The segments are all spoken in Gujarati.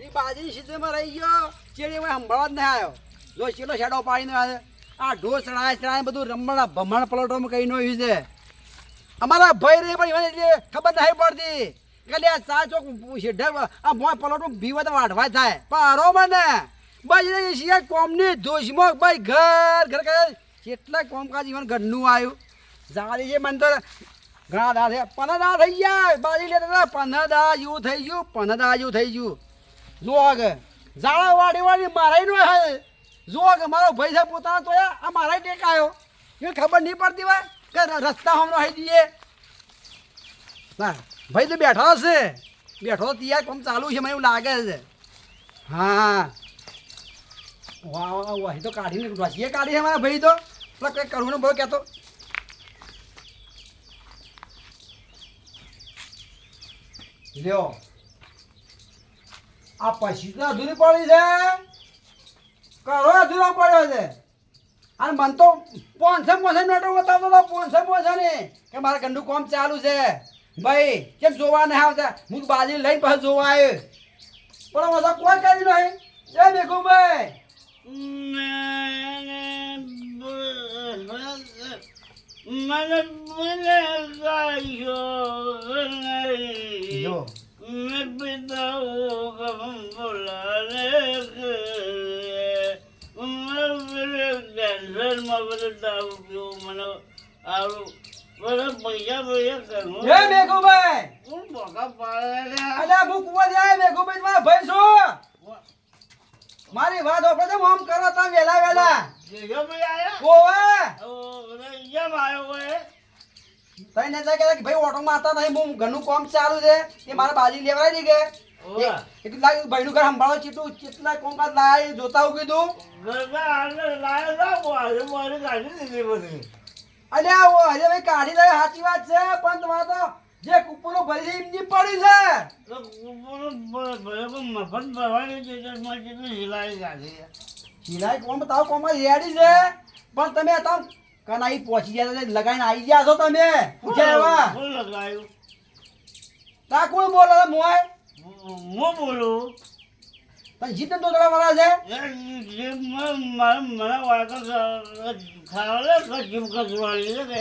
એ બાજી સીઝનમાં રહી ગયો. ચેડી હવે સંભાળવા જ નહીં આવ્યો. જો ચેલો શેડો પાડીને આવે આ ઢોસ ચડાય ચડાય બધું રમણા ભમણ પલોટોમાં કઈ નો છે. અમારા ભાઈ રે પણ એને એટલે ખબર નહીં પડતી. કે આ ચા ચોક શેઢા આ મોય પલોટો ભીવા તો વાઢવા થાય. પારો મને. ભાઈ શિયા કોમની દોષમાં ભાઈ ઘર ઘર ઘર કેટલા કોમકાજ જીવન ઘરનું આવ્યું. જાળી છે મને તો ઘણા દા થયા પનદા થઈ ગયા. બાજી લેતા પનદા જેવું થઈ ગયું. પંદર દા જેવું થઈ ગયું. જો આગળ. જાળા વાડી વાડી મારાય નો હે. જો મારો ભાઈ છે પોતાનો તો આ મારાય ટેકાયો. એ ખબર નહીં પડતી હોય કે રસ્તા હમણાં આવી જઈએ. ના, ભાઈ તો બેઠો છે. બેઠો તો ત્યાં કોમ ચાલુ છે, મને એવું લાગે છે. હા. વાહ વાહ વાહ તો કાઢીને રસીએ કાઢી છે મારા ભાઈ તો. પેલા કંઈક કરવું બહુ કહેતો લ્યો. આ પછી તો અધૂરી પડી છે કરો અધૂરો પડ્યો છે અને મને તો પાંચસો પોસે નોટો બતાવતો હતો પાંચસો પોસે ને કે મારે ગંડુ કોમ ચાલુ છે ભાઈ કેમ જોવા નહીં આવતા હું બાજી લઈને પાછું જોવા આવ્યો પણ બધા કોઈ કરી નહીં એ દેખું ભાઈ મને મને પીવું મને આવું બધા પૈસા પૈસા કરવું એ મેઘુ ભાઈ કોણ ભોગા પાડે અલ્યા હું કુવા જાય મેઘુ તમારા ભાઈ છું મારી વાત ઓપડે તો આમ કરો તમે વેલા વેલા ભાઈ આયા? ઓવે ઓ, હોય? તઈ ને કે ભાઈ ઓટો મારતા નહીં હું ઘરનું કામ ચાલુ છે એ મારા બાજી લેવડાવી દી કે. એટલું લાગ્યું ભાઈનું ઘર સંભાળો ચીટું કેટલા કોમકાજ લાય જોતા હું કીધું. અલ્યા ઓ હજે ભાઈ કાઢી દે સાચી વાત છે પણ તમારે તો જે કુપરો ભરી એમની પડી છે બોલો, મફત ભરવાની કોમ તાવ કોમ રેડી છે પણ તમે તમ કનાઈ પહોંચી ગયા લગાઈને આવી ગયા છો તમે? પૂછ્યા એવા લગાયું? તા કોણ બોલો મોય? હું બોલું? તને જીતન તો તળા વાળા છે? જે મને મને વાતો ખાવડે કે જીવ છે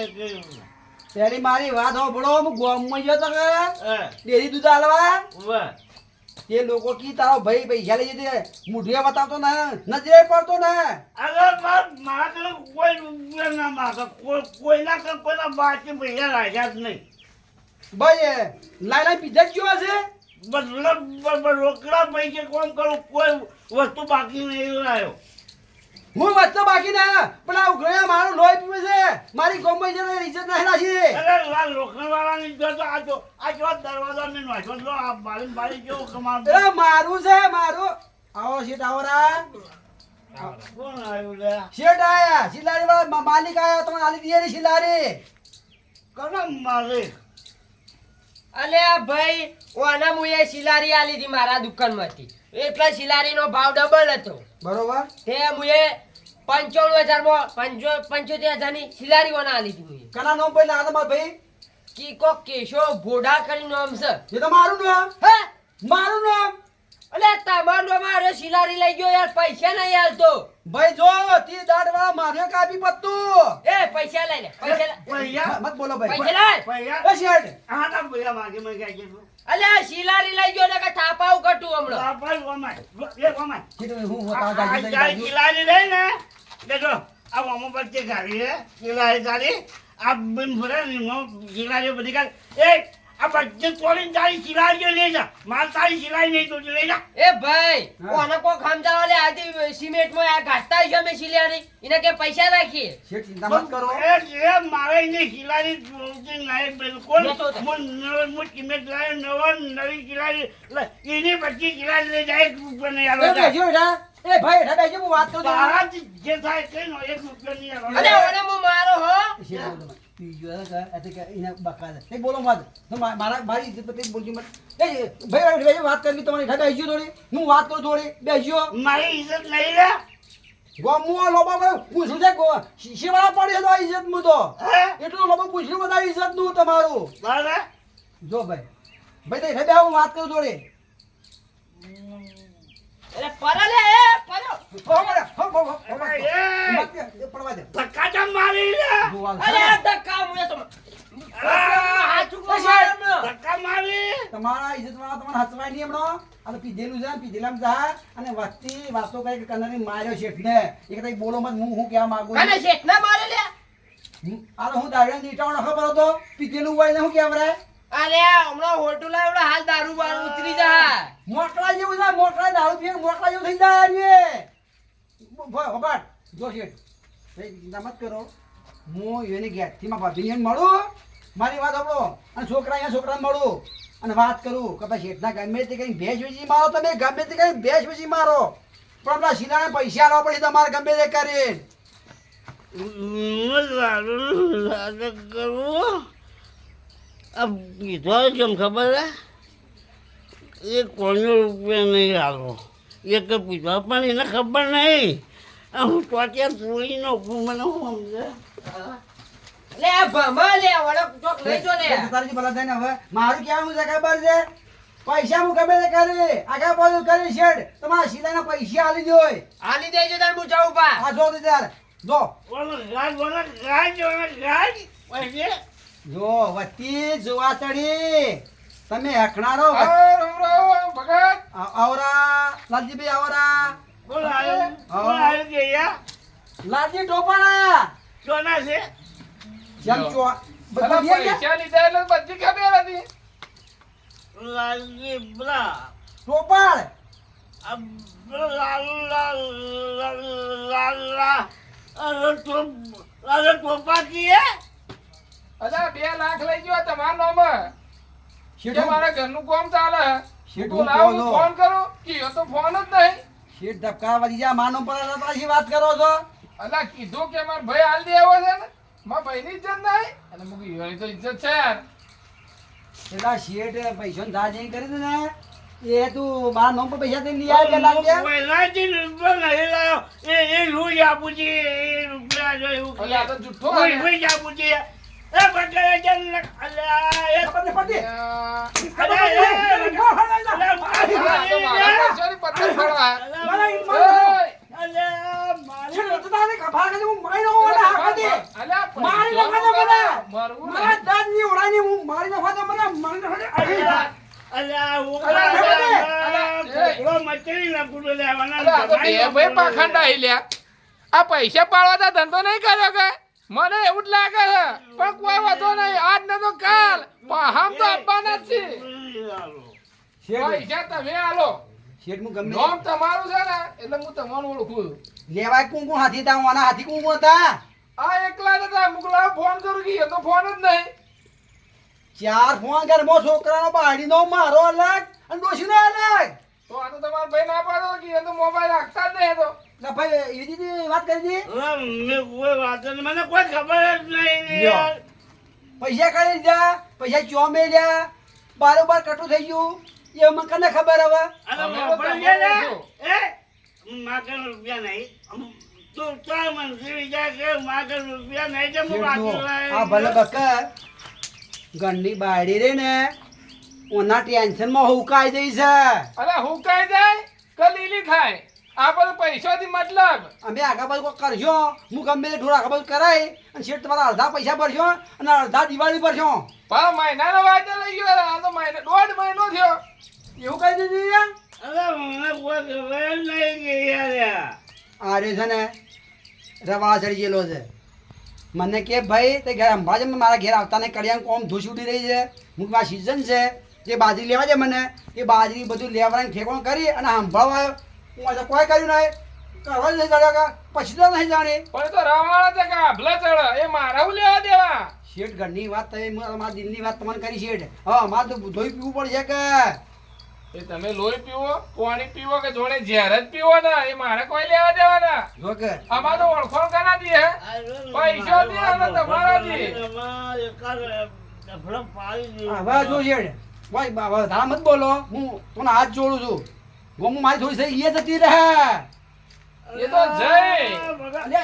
પેલી મારી વાત હોભળો હું ગોમમાં ગયો તો કે ડેરી દૂધ આલવા? ઊભા. તે લોકો કી તારો ભાઈ પૈસા લઈ જતે મુઠીએ બતાવતો ના નજરે પડતો ના. અરે મારા કને કોઈ રૂપિયા ના માગે. કોઈ- કોઈના કને કોઈના બાકી પૈસા રાખ્યા જ નહીં. ભાઈ લાઈ લાઈ પીધા ગયો હશે? મતલબ બ- બ- રોકડા પૈસે કોમ કરું કોઈ વસ્તુ બાકી નહીં લાયો હું વચ્ચે બાકી ના પણ આ ઉઘરાયા મારું લોહી પીવે છે. મારી ગોમમાં જેને ઇજ્જત નહીં રાખી અરે લા લોખંડ વાળાની જો તો આ જો આ જો દરવાજા ને નાખ્યો જો આ બારી બારી કેવો કમાલ એ મારું છે મારું. આવો સીટ આવરા કોણ આવ્યું લે? શેઠ આયા શિલારી વાળા માલિક આયા તમને આલી દીધી શિલારી. કના માલિક. અલે આ ભાઈ ઓના મુએ શિલારી આલી હતી મારા દુકાનમાંથી. એટલે શિલારીનો ભાવ ડબલ હતો. બરોબર. તે મુએ પંચાણું હજારમાં પંચો પંચોતેર હજારની શિલારી ઓના લીધી મુએ. કના નામ ભાઈ ના તમારા ભાઈ? કીકો કેશો ભોડા કરી નામ છે. એ તો મારું નામ. હે? મારું નામ. અલે તમારો મારે શિલારી લઈ ગયો યાર પૈસા નહીં આલતો. ભાઈ જો તી દાડ વાળા મારે કાપી પત્તું. એ પૈસા લઈ લે પૈસા મત બોલો ભાઈ. પૈસા લઈ. પૈસા એ ના પૈયા માગે મેં ક્યાં કીધું અલે આ શિલારી લઈ ગયો ને કે થાપાવ કટું હમણો. બાપા વમાય એ વમાય કીધું હું હોતા આ જાય શિલારી લઈ ને દેખો આ વમો બચ્ચે ગાડી હે શિલારી ગાડી આ બિન ભરે ને મો કિલારી બધી ગાડી. એ આ તોડી તારી લઈ જા માર તારી કિલારી નહીં તો લઈ જા. એ ભાઈ હા. ઓને કોક લે આજે સિમેન્ટમાં આ ઘાસતા છે અમે શિલારી એને કે પૈસા રાખીએ. શેઠ ચિંતા મત કરો. એ જે મારે એની કિલારી જોતી નહીં બિલકુલ. નતો તો. હું નવો હું કિંમત લાવ્યો નવો નવી કિલારી લે. પછી કિલારી લઈ જાય બેટા. એ ભાઈ હું વાત કરું જે થાય કઈ નો એક રૂપિયા નહીં આલો અલે ઓને હું મારો હો. બોલો મારા. મારી ઇજ્જત બોલજો ભાઈ ભાઈ વાત કરવી તમારી ઘરે બેસજો થોડી. હું વાત કરું થોડી. બેસજો. મારી ઇજ્જત નહીં લે. ગોમું લોબા ભાઈ છે ગો. પડી તો ઇજ્જત મું તો? હે? એટલું લોબા પૂછ્યું બધા ઇજ્જતનું તમારું. બરાબર. જો ભાઈ. ભાઈ તો ઘરે હું વાત કરું થોડી. પરો લે એ પરો હો પડે, હો, હો, હો, હો, હો. એ! મત દે, એ પડવા દે. ધક્કા ચમ મારી લે જોવાલ. અરે આ ધક્કા મુએ તો આ! હાથ ઉપર મારે એમને. ધક્કા મારી તમારા ઇજ્જતવાળા તમને હસવાય નહીં હમણાં. આ તો પીધેલું છે ને, પીધેલામાં જા અને વસ્તી વાતો કરે કનરી માર્યો શેઠને. એ કદાચ બોલો મત, હું હું કહેવા માંગુ કને શેઠ ના મારે લે? હું- આ તો હું દારૂડિયાનો નીટાવાનો પીધેલું હોય ને હું કહેવરાય? અરે હમણાં હોટુ લાવ્યો હાલ દારૂ બારૂ ઉતરી જાય. મોકળા જેવું દારૂ પીએ થઈ જાય જો શેઠ. ચિંતા મત કરો. હું એની મારા ભાભીને મળું. મારી વાત સાંભળો. અને છોકરા અહીંયા છોકરાને મળું. અને વાત કરું કે ભાઈ શેઠના ગમે તે કઈ ભેજ વેચી મારો તમે ગમે તે કઈ ભેજ વેચી મારો. પણ આપણા શીલાને પૈસા આવવા પડે તમારે ગમે તે કરું? આ કીધો કેમ ખબર હે? એ કોઈનો રૂપિયા નહીં આલો. એ તો પીધો. પણ એને ખબર નહીં. હું તો અત્યારે નાખું મને સમજે લે ભમા લે વડક ચોક લઈ જો લે. તારી ભલા થાય ને હવે. મારું કહેવાનું છે ખબર છે? પૈસા હું ગમે તે કરી. આગા પાછું કરી શેઠ તમારા શીલાના પૈસા આલી દોય આલી દેજો તાર હું જાઉં પા. આ જો તો જો. ઓલો ગાજ ઓલો રાજ ઓલો ગાજ પૈસે જો વતી જોવા ચડી તમે હકણારો ભગત. આવરા. લાલજીભાઈ આવરા. બોલ આવ્યો બોલ આવ્યો કે યા. લાલજી ટોપાણા જોના છે. જેમ ચો બધા પૈસા લીધા એટલે ખબર હતી. લાલજી બલા ટોપાળ બે લાખ લઈ ગયો તમારા નામે શેઠ મારા ઘરનું કોમ ચાલે? શેઠ લાવ. ફોન કરો? કે તો ફોન જ નહીં. શેઠ ધબકા વધી જા માનો પર વાત કરો છો? અલા કીધું કે મારા ભાઈ હાલ દેવો છે ને? મારા ભાઈની ઇજ્જત નહીં? અને મૂકી ઈયોની તો ઇજ્જત છે યાર. પેલા શેઠ પૈસા ધા જઈ કરી દે ને એ તું બાર નોમ પર પૈસા દઈને લઈ આવે બે લાખ રૂપિયા. પહેલાથી રૂપિયા નહીં લાવ્યો એ એ રૂજ આપું છે એ રૂપિયા જો એવું અલા આ તો જુઠ્ઠો હોય ભાઈ રૂજ આપું છે. એ બગડે જન ને અલ્યા એ ખબર નહીં. અલ્યા, આ તો મારા પૈસાની પત્તર ફરવા મારા ઈમાન. ઓય! અલ્યા મારી શેઠ, તો તારે ખાલી હું મારી નો હતી. અલા, મારી નો ને. મને. મરવું મારા નહીં. દાંતની ઓળાની હું મારી નો દે મને મારી નો દે. અલ્યા અલ્યા હું અલ્યા, અલ્યા, અલ્યા, એ. કોકડો મચડી નાખું તો લેવાના અલા, બે ભાઈ લ્યા. આ પૈસા પાડવા ધંધો નહીં કર્યો કે મને એવું જ લાગે છે પણ કોઈ વાંધો નહીં આજ ને તો કાલ પાહમ તો આપવાના જ છે પૈસા તમે આલો નોમ તમારું છે ને એટલે હું તમને ઓળખું છું. લેવાય કોણ હાથી તા ઓના હાથી કોણ હતા. આ એકલા જ હતા મુકલા ફોન કરું કે તો ફોન જ નહીં. ચાર ફોન ઘરમાં છોકરાનો બાળીનો મારો અલગ અને ડોશીનો અલગ. તો આ તો તમારા ભાઈ ના પાડો કે તો મોબાઈલ રાખતા જ નહીં તો. ના ભાઈ એ દીદી વાત કરી દી મેં કોઈ વાત મને કોઈ ખબર જ નહીં પૈસા કાઢી લીધા પૈસા ચો મેલ્યા બારોબાર કટું થઈ ગયું. એ મને કને ખબર હવે? એ માગે રૂપિયા નહીં તું ચાલ મંત્રી વિચાર કે માગે રૂપિયા નહીં હું બાકી આ ભલે બકર ઘરની બાયડી રે ને ઓના ટેન્શનમાં હુકાઈ જઈ છે. અરે હું જાય? કે લીલી થાય. આ બધું પૈસાથી મતલબ. અમે આગા બાજુ કરશો હું ગમે ઢોર આગા બાજુ કરાય અને શેઠ તમારા અડધા પૈસા ભરશો અને અડધા દિવાળી ભરશો પણ મહિનાનો વાયદો લઈ ગયો આ તો મહિનો દોઢ મહિનો થયો. એવું કહી દીધું યાર અરે મને કોઈ ખબર જ નહીં કે યાર. આ રે છે ને રવા ચડી ગયેલો છે. મને કે ભાઈ તે ઘેર અંબાજી મારા ઘેર આવતા ને કડિયા કોમ ધૂસ ઉડી રહી છે. હું મારા સિઝન છે. જે બાજરી લેવા છે મને એ બાજરી બધું લેવાની ઠેકોણ કરી અને સાંભળવા આવ્યો. હું આજે કોઈ કર્યું નહીં. કરવા નહીં ચડ્યો કા પછી તો નહીં જાણી. પણ તો રવાળા છે કા ભલે ચડ. એ મારા લેવા દેવા? શેઠ ઘરની વાત તમે મારા દિલની વાત તમને કરી શેઠ. હા અમારે તો ધોઈ પીવું પડશે કે? એ તમે લોહી પીવો પાણી પીવો કે જોડે ઝેર જ પીવો ને? એ મારે કોઈ લેવા દેવાના? જો કે. આમાં તો ઓળખોણ કરા દી હે? પૈસા દે અને તમારા દે. હવે જો ભાઈ બાબા ધામ મત બોલો. હું તને હાથ જોડું છું. હું મારી થોડી સહી એ જતી રહે. એ તો જય.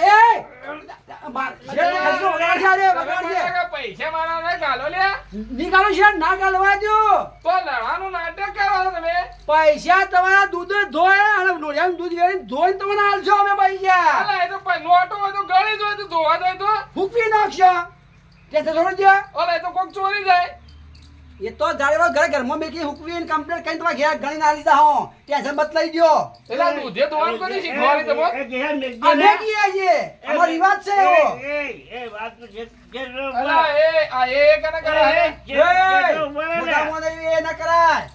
પૈસા મારા ને ગાલો લે. નીકાળો શેઠ ના ગાલવા દો. તો લડાનું નાટક કરો તમે. પૈસા તમારા દૂધ ધોય અને ઢોરિયાનું દૂધ વેળીને ધોઈને તમને આલશો અમે પૈસા. અલા, એ તો લોટો હોય તો ગળી જ તો ધોવા જાય તો. ફૂંકવી નાખશો. તે તો થોડું જ્યાં ઓલા એ તો કોક ચોરી જાય. એ તો જાડેવા ઘરે ઘરમાં મેકી હુકવી કમ્પ્લેટ કરીને તમારે ઘેર ગણી ના લીધા હો. ટેન્શન મત લઈ ગયો. એલા દૂધે ધોવાનું કરી શીખવાડી તમે એ ઘેર મેકજે અમે ને. કીએ અમારો રિવાજ છે એવો. એ, એ, વાત તો છે- છે અલા એ આ એ કને કરે એ, હે? છે એ, મોટા મોટા એ ના કરાય.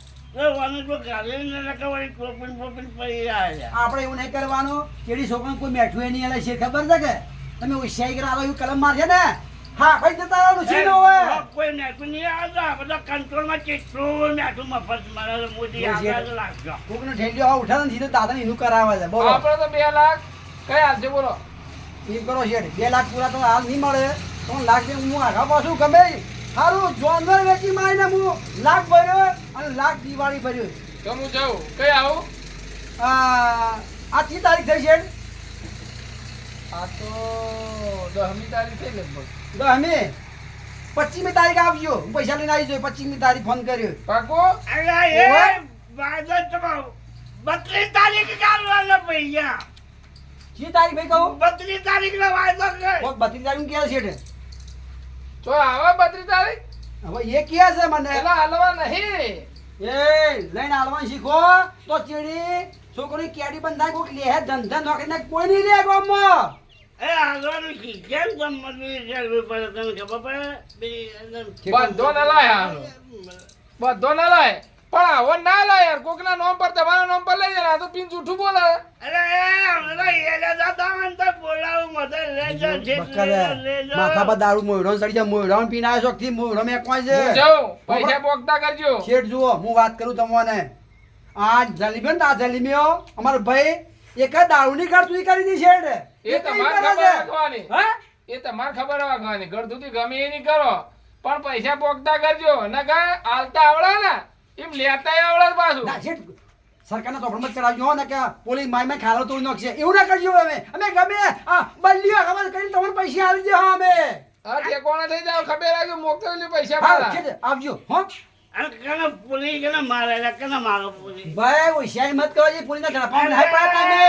તો. આપણે એવું નહીં કરવાનું. કેડી છોકરા કોઈ બેઠું એ નહીં એટલે છે ખબર છે કે? તમે હોશિયારી કરા એવું કલમ મારશે ને. હા કઈ જતા રહેવાનું છે હવે કોઈ નાખું નહીં આવતા. આ બધા કંટ્રોલમાં કેટલું નાખું મફત મારે મોદી. આગળ લાગજો. કોકનો ઠેલિયો આવો ઉઠાડે સીધો દાદાને એનું કરાવે છે બોલો. આપણે તો બે લાખ કઈ હાલશે બોલો. એ કરો શેઠ બે લાખ પૂરા તો હાલ નહીં મળે. ત્રણ લાખ દે હું આખા પાછું ગમે સારું જોનવર વેચી મારીને હું લાખ ભર્યો અને લાખ દિવાળી ભર્યો તો હું જાઉં. કઈ આવું? આ આ તી તારીખ થઈ છે આ તો દસમી તારીખ થઈ લગભગ. તો અમે પચીસમી તારીખ આવજો. હું પૈસા લઈને આવી જોઈએ પચીમી તારીખ ફોન કર્યો. પાકો. બત્રીસ તારીખે કાઢવાના પૈસા. જી તારીખ ભાઈ કહું? બત્રીસ તારીખનો વાયદો કર. કોક બત્રીસ તારીખ ક્યાં શેઠ તો આવા બત્રીસ તારીખ. હવે એ ક્યાં છે મને? એલા હાલવા નહીં. એ લઈને હાલવાનું શીખો. તો ચીડી છોકરી કેડી બંધાય કોઈક લે ધંધા નોકરી કોઈ નહીં લે ગામમાં. એ આગળનું શી- કેમ ગમતનું ચાલવું પડે તને ખબર પડે? બી એકદમ બધો ના લાય બધો ના લાય. પણ આવો ના લાય યાર કોકના નામ પર તમારા નામ પર લઈ જાય આ તો પીન જૂઠું બોલે. અરે એ હમણાં એલા દાદા મને તો બોલાવું મતે લેજો જેટલું લેજો. માથા પર દારૂ મોયડો સડી જાય મોયડો પીને આવ્યો શોખથી મોયડો મેં કોઈ છે? હું પૈસા બોગતા કરજો. શેઠ જુઓ હું વાત કરું તમને. આ જલીબી ને આ જલીબીઓ અમારો ભાઈ એક જ દારૂની કારતુરી કરી દી શેઠ. એ તમારે ખબર રાખવાની એ તમારે ખબર રાખવાની સુધી ગમે એ નહીં કરો. પણ પૈસા પોગતા કરજો. નકા આલતા આવડે ને એમ લેતા આવડે પાછું. સરકારના ચોપડમાં ચડાવજો ને કે પોલીસ માય માય ખાલો તોડી નાખશે. એવું ના કરજો અમે. અમે ગમે આ બલ્લીઓ ખબર કરીને તમને પૈસા આવી દે હા અમે. હા કોણ થઈ જાવ ખબર રાખજો મોકલી પૈસા આવજો હો. કને પુલી કને મારે કને મારો પુલી? ભાઈ હોશિયારી મત કરો જી પોલીસના ઝડપા નહીં પાડતા તમે.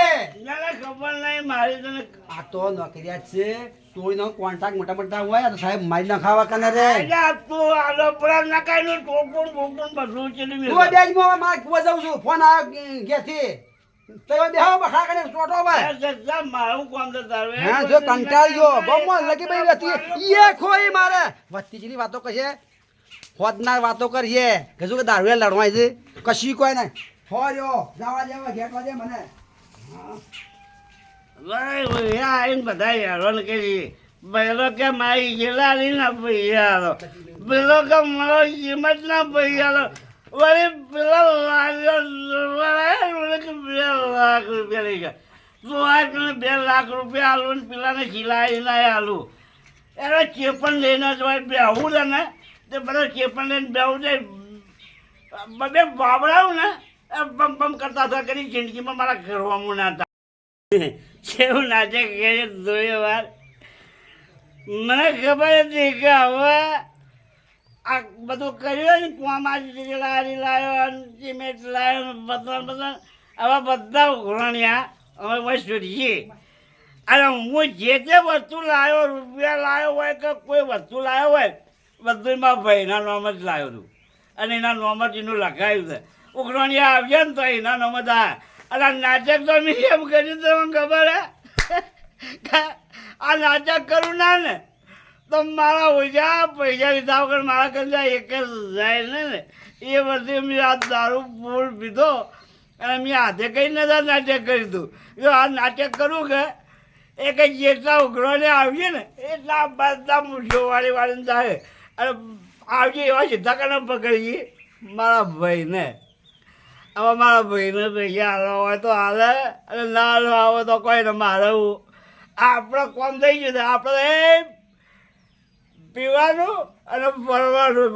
ના, ના, ખબર નહીં મારી તને આ તો નોકરિયાત છે. તોડીનો કોન્ટ્રાક્ટ મોટા મોટા હોય તો સાહેબ મારી ના ખાવા કને રે અલ્યા, તું આલો પરા નકાઈનું ટોપું બોપું બધું ચીલી તું મેલો. બેજ મો માર કુવા જાઉં છું. ફોન આવ્યો ઘેરથી. તો બેહો બખા કરીને સોટો ભાઈ જજા મારું કામ તો તારે. હા જો કંટાળ્યો. ગમો લગી ભાઈ હતી એ ખોઈ મારે. વસ્તી જેની વાતો કશે હોદનાર વાતો કરીએ. કે શું કે દારૂએ લડવાય છે? કશી કોઈ નહીં. હોર્યો જવા દેવા ઘેટવા દે મને. બધા ગેલારી ના આલો. પેલો કે મારો કિંમત લાખ રૂપિયા તું આ તને બે લાખ રૂપિયા આલું ને પેલાને ખીલાઈ ના આલું. એને ચેપન લઈને જ હોય, બેહું ને તે બધા ચેપણ છે. બધે વાવડાવું ને બમ બમ કરતા હતા કરી જિંદગીમાં મારા ઘરવામાં ના હતા. કેવું નાચે ઘરે દોય વાર. મને ખબર હતી કે હવે આ બધું કર્યું ને કુવામાં લારી લાવ્યો સિમેન્ટ લાવ્યો બધા બધા. હવે બધા ઉઘરણ્યા હવે વસ્તુ સુધીએ અને હું જે તે વસ્તુ લાવ્યો રૂપિયા લાવ્યો હોય કે કોઈ વસ્તુ લાવ્યો હોય બધું મારા ભાઈના નામ જ લાવ્યો હતું અને એના નામ જ એનું લખાયું છે. ઉઘરણિયા આવ્યા ને તો એના નામ જ આ. અને નાટક તો મેં એમ કર્યું તો મને ખબર હે? આ નાટક કરું ના ને, તો મારા ઓછા પૈસા લીધા વગર મારા કરતા એક જ જાય ને ને. એ વર્ષે મેં આ દારૂ ફૂલ પીધો અને મેં હાથે કઈ નતા નાટક કર્યું હતું. જો આ નાટક કરું કે, એ કંઈ જેટલા ઉઘરોને આવીએ ને, એટલા બધા મૂઠીઓ વાળી વાળીને જાય. અને આવજે એવા સીધા કાને પકડીએ મારા ભાઈને. હવે મારા ભાઈને પૈસા હાલવા હોય તો હાલે, અને ના હાલવા હોય તો કોઈને મારે આપણે કોમ થઈ ગયું આપણે પીવાનું અને ફરવાનું.